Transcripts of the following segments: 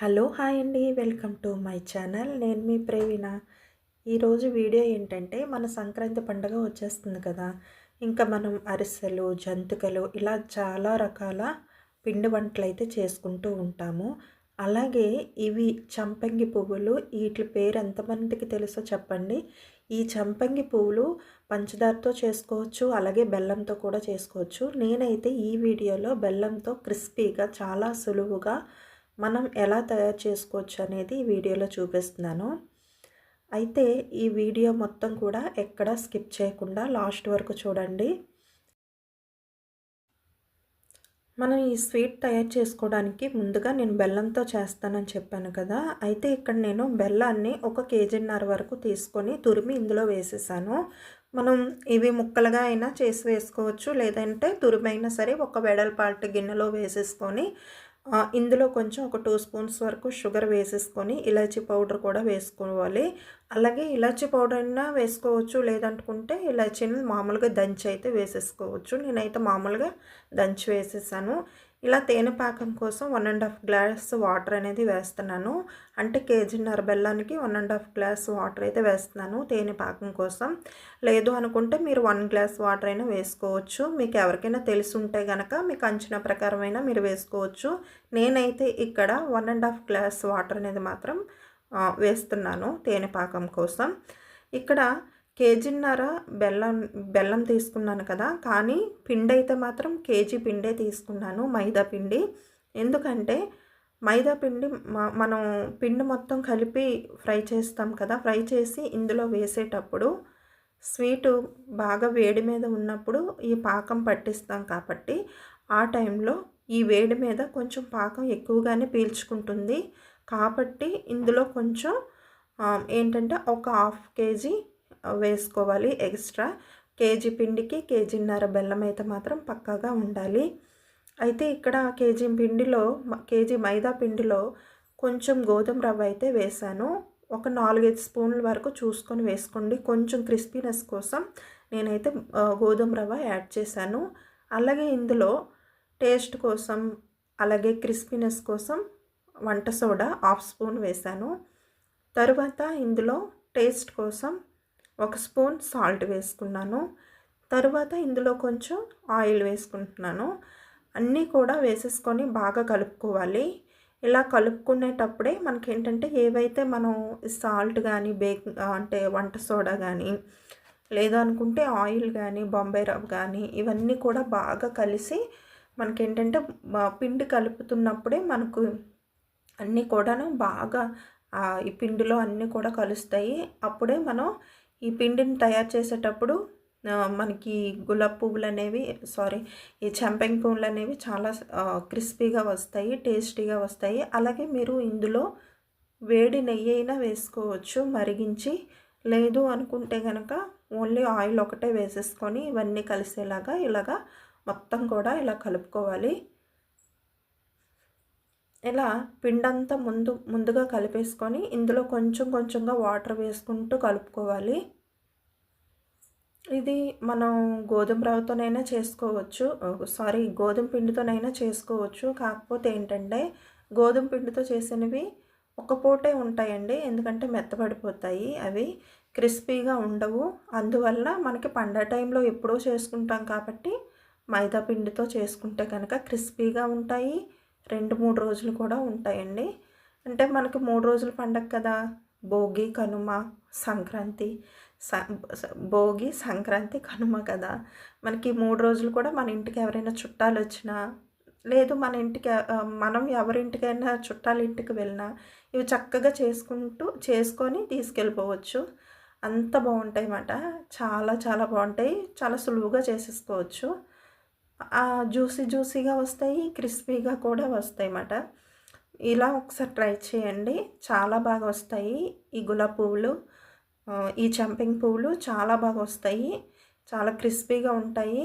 Hello hi అండి welcome to my channel. నేను మీ ప్రేవీణ. ఈరోజు వీడియో ఏంటంటే మన సంక్రాంతి పండుగ వచ్చేస్తుంది కదా. ఇంకా మనం అరిసెలు జంతికలు ఇలా చాలా రకాల పిండి వంటలు అయితే చేసుకుంటూ ఉంటాము. అలాగే ఇవి చంపంగి పువ్వులు వీటి పేరు ఎంతమందికి తెలుసో చెప్పండి. ఈ చంపంగి పువ్వులు పంచదారతో చేసుకోవచ్చు అలాగే బెల్లంతో కూడా చేసుకోవచ్చు. నేనైతే ఈ వీడియోలో బెల్లంతో క్రిస్పీగా చాలా సులువుగా మనం ఎలా తయారు చేసుకోవచ్చు అనేది ఈ వీడియోలో చూపిస్తున్నాను. అయితే ఈ వీడియో మొత్తం కూడా ఎక్కడ స్కిప్ చేయకుండా లాస్ట్ వరకు చూడండి. మనం ఈ స్వీట్ తయారు చేసుకోవడానికి ముందుగా నేను బెల్లంతో చేస్తానని చెప్పాను కదా. అయితే ఇక్కడ నేను బెల్లాన్ని ఒక కేజీన్నర వరకు తీసుకొని తురిమి ఇందులో వేసేసాను. మనం ఇవి ముక్కలుగా అయినా చేసి వేసుకోవచ్చు. లేదంటే తురిమైనా సరే ఒక వెడల్పాటి గిన్నెలో వేసేసుకొని ఇందులో కొంచెం ఒక టూ స్పూన్స్ వరకు షుగర్ వేసేసుకొని ఇలాచీ పౌడర్ కూడా వేసుకోవాలి. అలాగే ఇలాచీ పౌడర్ అయినా వేసుకోవచ్చు. లేదనుకుంటే ఇలాచీని మామూలుగా దంచి అయితే వేసేసుకోవచ్చు. నేనైతే మామూలుగా దంచి వేసేసాను. ఇలా తేనె పాకం కోసం one and half glass water అనేది వేస్తున్నాను. అంటే కేజీన్నర బెల్లానికి one and half glass water అయితే వేస్తున్నాను తేనె పాకం కోసం. లేదు అనుకుంటే మీరు వన్ గ్లాస్ వాటర్ అయినా వేసుకోవచ్చు. మీకు ఎవరికైనా తెలిసి ఉంటే కనుక మీకు అంచనా ప్రకారమైనా మీరు వేసుకోవచ్చు. నేనైతే ఇక్కడ one and half glass water అనేది మాత్రం వేస్తున్నాను తేనె పాకం కోసం. ఇక్కడ కేజీన్నర బెల్లం బెల్లం తీసుకున్నాను కదా కానీ పిండి అయితే మాత్రం కేజీ పిండే తీసుకున్నాను మైదా పిండి. ఎందుకంటే మైదా పిండి మనం పిండి మొత్తం కలిపి ఫ్రై చేస్తాం కదా ఫ్రై చేసి ఇందులో వేసేటప్పుడు స్వీటు బాగా వేడి మీద ఉన్నప్పుడు ఈ పాకం పట్టిస్తాం కాబట్టి ఆ టైంలో ఈ వేడి మీద కొంచెం పాకం ఎక్కువగానే పీల్చుకుంటుంది. కాబట్టి ఇందులో కొంచెం ఏంటంటే ఒక హాఫ్ కేజీ వేసుకోవాలి ఎక్స్ట్రా. కేజీ పిండికి కేజీన్నర బెల్లం అయితే మాత్రం పక్కాగా ఉండాలి. అయితే ఇక్కడ కేజీ పిండిలో కేజీ మైదా పిండిలో కొంచెం గోధుమ రవ్వ అయితే వేసాను ఒక నాలుగైదు స్పూన్ల వరకు చూసుకొని వేసుకోండి. కొంచెం క్రిస్పీనెస్ కోసం నేనైతే గోధుమ రవ్వ యాడ్ చేశాను. అలాగే ఇందులో టేస్ట్ కోసం అలాగే క్రిస్పీనెస్ కోసం వంట సోడా హాఫ్ స్పూన్ వేశాను తరువాత ఇందులో టేస్ట్ కోసం ఒక స్పూన్ సాల్ట్ వేసుకున్నాను. తరువాత ఇందులో కొంచెం ఆయిల్ వేసుకుంటున్నాను. అన్నీ కూడా వేసేసుకొని బాగా కలుపుకోవాలి. ఇలా కలుపుకునేటప్పుడే మనకి ఏంటంటే ఏవైతే మనం సాల్ట్ కానీ బేక్ అంటే వంట సోడా కానీ లేదనుకుంటే ఆయిల్ కానీ బొంబాయి రవ్ కానీ ఇవన్నీ కూడా బాగా కలిసి మనకేంటంటే పిండి కలుపుతున్నప్పుడే మనకు అన్నీ కూడాను బాగా ఈ పిండిలో అన్నీ కూడా కలుస్తాయి. అప్పుడే మనం ఈ పిండిని తయారు చేసేటప్పుడు మనకి గులాబ్ పువ్వులు అనేవి సారీ ఈ చెంపెంగ్ పువ్వులు అనేవి చాలా క్రిస్పీగా వస్తాయి టేస్టీగా వస్తాయి. అలాగే మీరు ఇందులో వేడి నెయ్యి అయినా వేసుకోవచ్చు మరిగించి. లేదు అనుకుంటే కనుక ఓన్లీ ఆయిల్ ఒకటే వేసేసుకొని ఇవన్నీ కలిసేలాగా ఇలాగా మొత్తం కూడా ఇలా కలుపుకోవాలి. ఇలా పిండంతా ముందు ముందుగా కలిపేసుకొని ఇందులో కొంచెం కొంచెంగా వాటర్ వేసుకుంటూ కలుపుకోవాలి. ఇది మనం గోధుమ రవ్వతోనైనా చేసుకోవచ్చు. సారీ గోధుమ పిండితోనైనా చేసుకోవచ్చు. కాకపోతే ఏంటంటే గోధుమ పిండితో చేసినవి ఒక పూటే ఉంటాయండి. ఎందుకంటే మెత్తబడిపోతాయి అవి. క్రిస్పీగా ఉండవు. అందువల్ల మనకి పండ టైంలో ఎప్పుడో చేసుకుంటాం కాబట్టి మైదా పిండితో చేసుకుంటే కనుక క్రిస్పీగా ఉంటాయి. రెండు మూడు రోజులు కూడా ఉంటాయండి. అంటే మనకి మూడు రోజుల పండగ కదా. భోగి కనుమ సంక్రాంతి భోగి సంక్రాంతి కనుమ కదా. మనకి మూడు రోజులు కూడా మన ఇంటికి ఎవరైనా చుట్టాలు వచ్చినా లేదు మన ఇంటికి మనం ఎవరింటికైనా చుట్టాల ఇంటికి వెళ్ళినా ఇవి చక్కగా చేసుకుంటూ చేసుకొని తీసుకెళ్ళిపోవచ్చు. అంత బాగుంటాయి అన్నమాట. చాలా చాలా బాగుంటాయి. చాలా సులువుగా చేసేసుకోవచ్చు. జ్యూసీ జ్యూసీగా వస్తాయి క్రిస్పీగా కూడా వస్తాయి అన్నమాట. ఇలా ఒకసారి ట్రై చేయండి. చాలా బాగా వస్తాయి ఈ గులాబ్ పువ్వులు. ఈ చంపింగ్ పువ్వులు చాలా బాగా వస్తాయి. చాలా క్రిస్పీగా ఉంటాయి.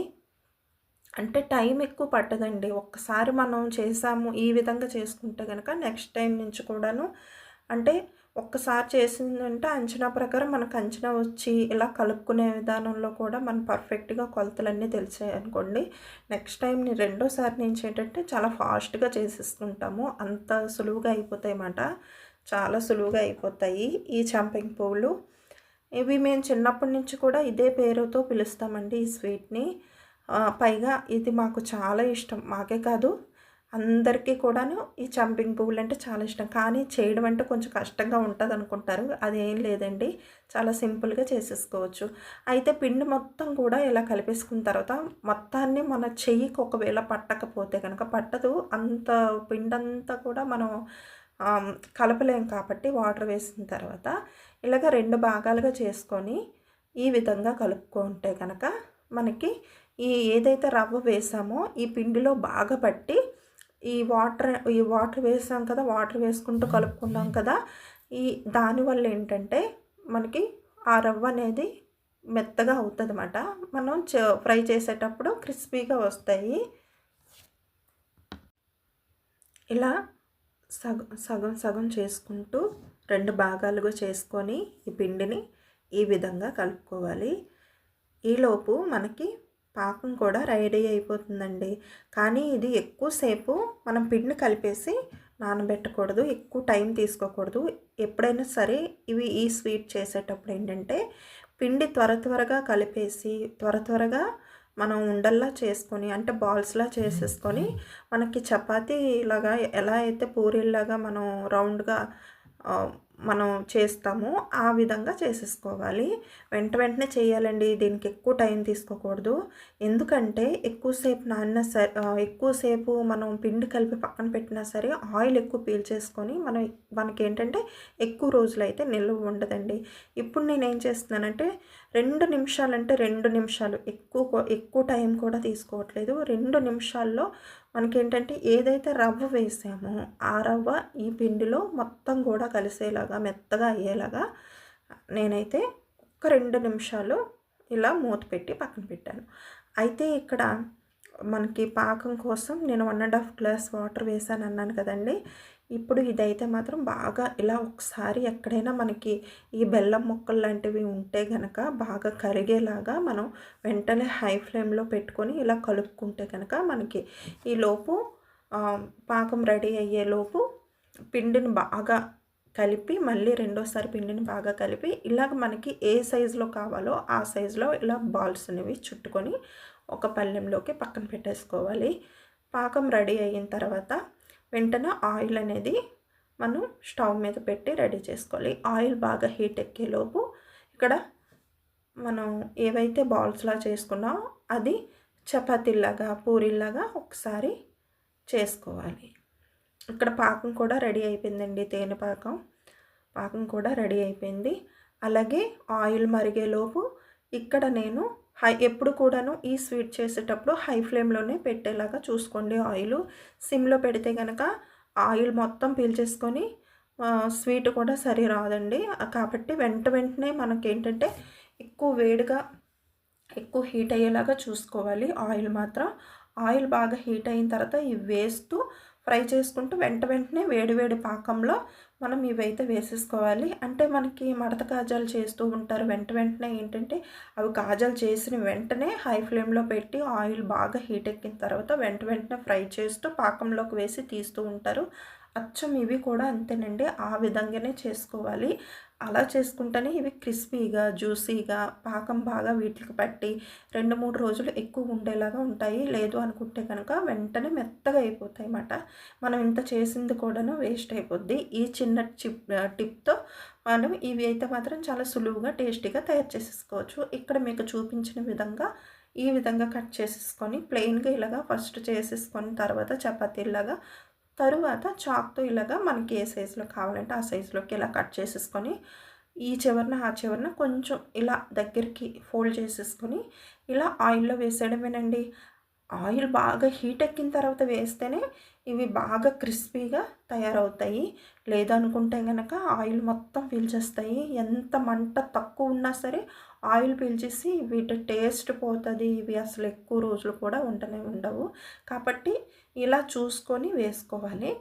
అంటే టైం ఎక్కువ పట్టదండి. ఒక్కసారి మనం చేసాము ఈ విధంగా చేసుకుంటే కనుక నెక్స్ట్ టైం నుంచి కూడాను. అంటే ఒక్కసారి చేసిందంటే అంచనా ప్రకారం మనకు అంచనా వచ్చి ఇలా కలుపుకునే విధానంలో కూడా మనం పర్ఫెక్ట్గా కొలతలన్నీ తెలిసాయి అనుకోండి. నెక్స్ట్ టైం రెండోసారి నుంచి ఏంటంటే చాలా ఫాస్ట్గా చేసేసుకుంటాము. అంత సులువుగా అయిపోతాయి అన్నమాట. చాలా సులువుగా అయిపోతాయి ఈ చంపింగ్ పువ్వులు ఇవి మేము చిన్నప్పటి నుంచి కూడా ఇదే పేరుతో పిలుస్తామండి ఈ స్వీట్ని. పైగా ఇది మాకు చాలా ఇష్టం. మాకే కాదు అందరికీ కూడాను ఈ చంపింగ్ పువ్వులు అంటే చాలా ఇష్టం. కానీ చేయడం అంటే కొంచెం కష్టంగా ఉంటుంది అనుకుంటారు అదేం లేదండి. చాలా సింపుల్గా చేసేసుకోవచ్చు. అయితే పిండి మొత్తం కూడా ఇలా కలిపేసుకున్న తర్వాత మొత్తాన్ని మన చెయ్యికి ఒకవేళ పట్టకపోతే కనుక పట్టదు. అంత పిండి అంతా కూడా మనం కలపలేం కాబట్టి వాటర్ వేసిన తర్వాత ఇలాగ రెండు భాగాలుగా చేసుకొని ఈ విధంగా కలుపుకుంటే కనుక మనకి ఈ ఏదైతే రవ్వ వేసామో ఈ పిండిలో బాగా పట్టి ఈ వాటర్ ఈ వాటర్ వేసాం కదా వాటర్ వేసుకుంటూ కలుపుకున్నాం కదా ఈ దానివల్ల ఏంటంటే మనకి ఆ రవ్వ అనేది మెత్తగా అవుతుంది అన్నమాట మనం ఫ్రై చేసేటప్పుడు క్రిస్పీగా వస్తాయి. ఇలా సగం సగం సగం చేసుకుంటూ రెండు భాగాలుగా చేసుకొని ఈ పిండిని ఈ విధంగా కలుపుకోవాలి. ఈలోపు మనకి పాకం కూడా రెడీ అయిపోతుందండి. కానీ ఇది ఎక్కువసేపు మనం పిండి కలిపేసి నానబెట్టకూడదు ఎక్కువ టైం తీసుకోకూడదు. ఎప్పుడైనా సరే ఇవి ఈ స్వీట్ చేసేటప్పుడు ఏంటంటే పిండి త్వర త్వరగా కలిపేసి త్వర త్వరగా మనం ఉండల్లా చేసుకొని అంటే బాల్స్లా చేసేసుకొని మనకి చపాతీ లాగా ఎలా అయితే పూరీలాగా మనం రౌండ్గా మనం చేస్తామో ఆ విధంగా చేసేసుకోవాలి. వెంట వెంటనే చేయాలండి. దీనికి ఎక్కువ టైం తీసుకోకూడదు. ఎందుకంటే ఎక్కువసేపు నాన్న సరే ఎక్కువసేపు మనం పిండి కలిపి పక్కన పెట్టినా సరే ఆయిల్ ఎక్కువ పీల్చేసుకొని మనం మనకి ఏంటంటే ఎక్కువ రోజులు అయితే నిల్వ ఉండదండి. ఇప్పుడు నేను ఏం చేస్తున్నానంటే రెండు నిమిషాలంటే రెండు నిమిషాలు ఎక్కువ ఎక్కువ టైం కూడా తీసుకోవట్లేదు. రెండు నిమిషాల్లో మనకేంటంటే ఏదైతే రవ్వ వేసామో ఆ రవ్వ ఈ పిండిలో మొత్తం కూడా కలిసేలాగా మెత్తగా అయ్యేలాగా నేనైతే ఒక రెండు నిమిషాలు ఇలా మూత పెట్టి పక్కన పెట్టాను. అయితే ఇక్కడ మనకి పాకం కోసం నేను one and half glass water వేసాను అన్నాను కదండి. ఇప్పుడు ఇదైతే మాత్రం బాగా ఇలా ఒకసారి ఎక్కడైనా మనకి ఈ బెల్లం ముక్కలు లాంటివి ఉంటే కనుక బాగా కరిగేలాగా మనం వెంటనే హై ఫ్లేమ్లో పెట్టుకొని ఇలా కలుపుకుంటే కనుక మనకి ఈ లోపు పాకం రెడీ అయ్యేలోపు పిండిని బాగా కలిపి మళ్ళీ రెండోసారి పిండిని బాగా కలిపి ఇలాగ మనకి ఏ సైజులో కావాలో ఆ సైజులో ఇలా బాల్స్ అనేవి చుట్టుకొని ఒక పళ్ళెంలోకి పక్కన పెట్టేసుకోవాలి. పాకం రెడీ అయిన తర్వాత వెంటనే ఆయిల్ అనేది మనం స్టవ్ మీద పెట్టి రెడీ చేసుకోవాలి. ఆయిల్ బాగా హీట్ ఎక్కేలోపు ఇక్కడ మనం ఏవైతే బాల్స్లా చేసుకున్నామో అది చపాతీలాగా పూరీలాగా ఒకసారి చేసుకోవాలి. ఇక్కడ పాకం కూడా రెడీ అయిపోయిందండి తేనె పాకం. పాకం కూడా రెడీ అయిపోయింది. అలాగే ఆయిల్ మరిగేలోపు ఇక్కడ నేను హై ఎప్పుడు కూడాను ఈ స్వీట్ చేసేటప్పుడు హై ఫ్లేమ్లోనే పెట్టేలాగా చూసుకోండి ఆయిల్. సిమ్లో పెడితే కనుక ఆయిల్ మొత్తం పీల్చేసుకొని స్వీట్ కూడా సరి రాదండి. కాబట్టి వెంట వెంటనే మనకి ఏంటంటే ఎక్కువ వేడిగా ఎక్కువ హీట్ అయ్యేలాగా చూసుకోవాలి ఆయిల్ మాత్రం. ఆయిల్ బాగా హీట్ అయిన తర్వాత ఇవి వేస్తూ ఫ్రై చేసుకుంటూ వెంట వెంటనే వేడివేడి పాకంలో మనం ఇవైతే వేసేసుకోవాలి. అంటే మనకి మడత కాజాలు చేస్తూ ఉంటారు. వెంట వెంటనే ఏంటంటే అవి కాజాలు చేసిన వెంటనే హై ఫ్లేమ్లో పెట్టి ఆయిల్ బాగా హీట్ ఎక్కిన తర్వాత వెంట వెంటనే ఫ్రై చేస్తూ పాకంలోకి వేసి తీస్తూ ఉంటారు. అచ్చం ఇవి కూడా అంతేనండి. ఆ విధంగానే చేసుకోవాలి. అలా చేసుకుంటేనే ఇవి క్రిస్పీగా జ్యూసీగా పాకం బాగా వీటికి పట్టి రెండు మూడు రోజులు ఎక్కువ ఉండేలాగా ఉంటాయి. లేదు అనుకుంటే కనుక వెంటనే మెత్తగా అయిపోతాయి అన్నమాట. మనం ఇంత చేసింది కూడాను వేస్ట్ అయిపోద్ది. ఈ చిన్న చిప్ టిప్తో మనం ఇవి అయితే మాత్రం చాలా సులువుగా టేస్టీగా తయారు చేసేసుకోవచ్చు. ఇక్కడ మీకు చూపించిన విధంగా ఈ విధంగా కట్ చేసేసుకొని ప్లెయిన్గా ఇలాగా ఫస్ట్ చేసేసుకొని తర్వాత చపాతీలాగా తరువాత చాక్తో ఇలాగా మనకి ఏ సైజులో కావాలంటే ఆ సైజులోకి ఇలా కట్ చేసేసుకొని ఈ చివరన ఆ చివరన కొంచెం ఇలా దగ్గరికి ఫోల్డ్ చేసేసుకొని ఇలా ఆయిల్లో వేసేయడమేనండి. ఆయిల్ బాగా హీట్ ఎక్కిన తర్వాత వేస్తేనే ఇవి బాగా క్రిస్పీగా తయారవుతాయి. లేదనుకుంటే కనుక ఆయిల్ మొత్తం పీల్చేస్తాయి ఎంత మంట తక్కువ ఉన్నా సరే ఆయిల్ పీల్చేసి వీటి టేస్ట్ పోతుంది ఇవి అసలు ఎక్కువ రోజులు కూడా ఉండనే ఉండవు. కాబట్టి ఇలా చూసుకొని వేసుకోవాలి.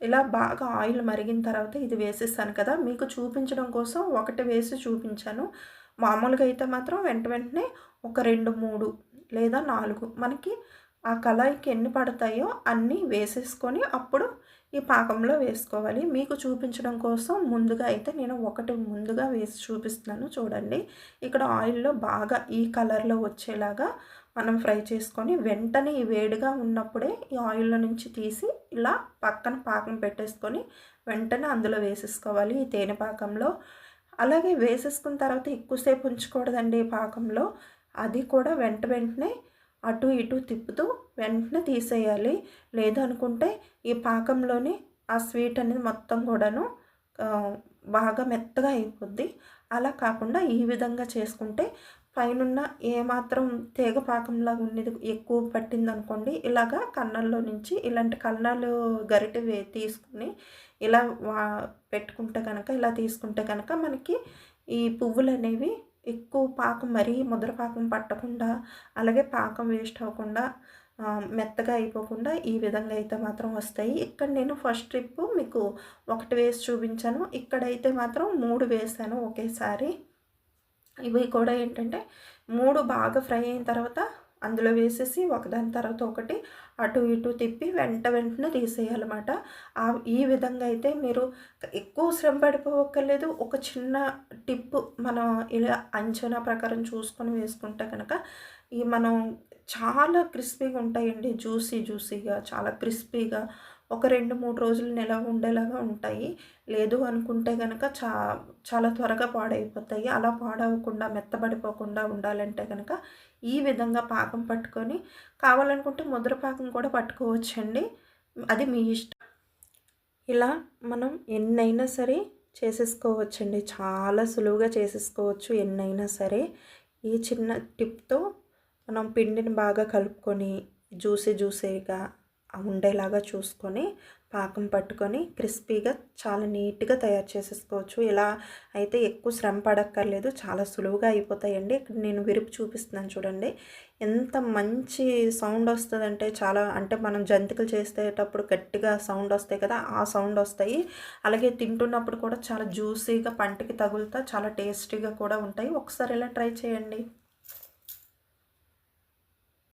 ఇలా బాగా ఆయిల్ మరిగిన తర్వాత ఇది వేసేస్తాను కదా మీకు చూపించడం కోసం ఒకటి వేసి చూపించాను. మామూలుగా అయితే మాత్రం వెంట వెంటనే ఒక రెండు మూడు లేదా నాలుగు మనకి ఆ కళాయికి ఎన్ని పడతాయో అన్నీ వేసేసుకొని అప్పుడు ఈ పాకంలో వేసుకోవాలి. మీకు చూపించడం కోసం ముందుగా అయితే నేను ఒకటి ముందుగా వేసి చూపిస్తున్నాను చూడండి. ఇక్కడ ఆయిల్లో బాగా ఈ కలర్లో వచ్చేలాగా మనం ఫ్రై చేసుకొని వెంటనే ఈ వేడిగా ఉన్నప్పుడే ఈ ఆయిల్లో నుంచి తీసి ఇలా పక్కన పాకం పెట్టేసుకొని వెంటనే అందులో వేసేసుకోవాలి ఈ తేనె పాకంలో. అలాగే వేసేసుకున్న తర్వాత ఎక్కువసేపు ఉంచకూడదండి పాకంలో. అది కూడా వెంట వెంటనే అటు ఇటు తిప్పుతూ వెంటనే తీసేయాలి. లేదనుకుంటే ఈ పాకంలోనే ఆ స్వీట్ అనేది మొత్తం కూడాను బాగా మెత్తగా అయిపోద్ది. అలా కాకుండా ఈ విధంగా చేసుకుంటే పైనున్న ఏమాత్రం తీగ పాకంలాగా ఉన్నది ఎక్కువ పట్టింది అనుకోండి ఇలాగా కన్నల్లో నుంచి ఇలాంటి కన్నాలు గరిటె వే తీసుకుని ఇలా వా పెట్టుకుంటే కనుక ఇలా తీసుకుంటే కనుక మనకి ఈ పువ్వులు అనేవి ఎక్కువ పాకం మరీ ముద్ర పాకం పట్టకుండా అలాగే పాకం వేస్ట్ అవ్వకుండా మెత్తగా అయిపోకుండా ఈ విధంగా అయితే మాత్రం వస్తాయి. ఇక్కడ నేను ఫస్ట్ ట్రిప్ మీకు ఒకటి వేసి చూపించాను. ఇక్కడైతే మాత్రం మూడు వేసాను ఒకేసారి. ఇవి కూడా ఏంటంటే మూడు బాగా ఫ్రై అయిన తర్వాత అందులో వేసేసి ఒకదాని తర్వాత ఒకటి అటు ఇటు తిప్పి వెంట వెంటనే తీసేయాలన్నమాట. ఆ ఈ విధంగా అయితే మీరు ఎక్కువ శ్రమ పడిపోవక్కర్లేదు. ఒక చిన్న టిప్ మనం ఇలా అంచనా ప్రకారం చూసుకొని వేసుకుంటే కనుక ఈ మనం చాలా క్రిస్పీగా ఉంటాయండి. జ్యూసీ జ్యూసీగా చాలా క్రిస్పీగా ఒక రెండు మూడు రోజులు నెల ఉండేలాగా ఉంటాయి. లేదు అనుకుంటే కనుక చా చాలా త్వరగా పాడైపోతాయి. అలా పాడవకుండా మెత్తబడిపోకుండా ఉండాలంటే కనుక ఈ విధంగా పాకం పట్టుకొని కావాలనుకుంటే ముద్ర పాకం కూడా పట్టుకోవచ్చండి. అది మీ ఇష్టం. ఇలా మనం ఎన్నైనా సరే చేసేసుకోవచ్చండి. చాలా సులువుగా చేసేసుకోవచ్చు ఎన్నైనా సరే. ఈ చిన్న టిప్తో మనం పిండిని బాగా కలుపుకొని జ్యూసీ జ్యూసీగా ఉండేలాగా చూసుకొని పాకం పట్టుకొని క్రిస్పీగా చాలా నీట్గా తయారు చేసేసుకోవచ్చు. ఇలా అయితే ఎక్కువ శ్రమ పడక్కర్లేదు. చాలా సులువుగా అయిపోతాయండి. ఇక్కడ నేను విరుపు చూపిస్తున్నాను చూడండి. ఎంత మంచి సౌండ్ వస్తుందంటే చాలా అంటే మనం జంతికలు చేసేటప్పుడు గట్టిగా సౌండ్ వస్తాయి కదా ఆ సౌండ్ వస్తాయి. అలాగే తింటున్నప్పుడు కూడా చాలా జ్యూసీగా పంటికి తగులుతా చాలా టేస్టీగా కూడా ఉంటాయి. ఒకసారి ఇలా ట్రై చేయండి.